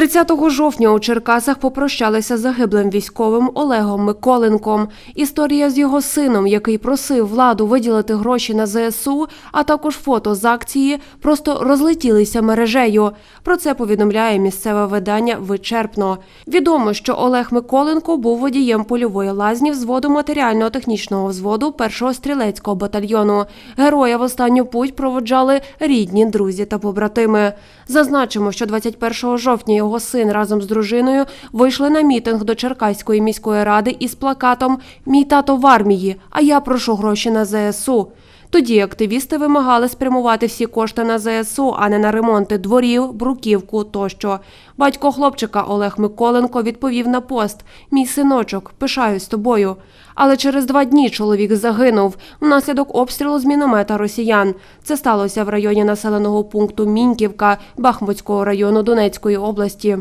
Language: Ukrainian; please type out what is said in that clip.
30 жовтня у Черкасах попрощалися з загиблим військовим Олегом Миколенком. Історія з його сином, який просив владу виділити гроші на ЗСУ, а також фото з акції, просто розлетілися мережею. Про це повідомляє місцеве видання вичерпно. Відомо, що Олег Миколенко був водієм польової лазні взводу матеріально-технічного взводу першого стрілецького батальйону. Героя в останню путь проводжали рідні, друзі та побратими. Зазначимо, що 21 жовтня його син разом з дружиною вийшли на мітинг до Черкаської міської ради із плакатом Мій тато в армії, а я прошу гроші на ЗСУ. Тоді активісти вимагали спрямувати всі кошти на ЗСУ, а не на ремонти дворів, бруківку тощо. Батько хлопчика Олег Миколенко відповів на пост: Мій синочок, пишаюсь тобою. Але через два дні чоловік загинув внаслідок обстрілу з міномета росіян. Це сталося в районі населеного пункту Міньківка Бахмутського району Донецької області.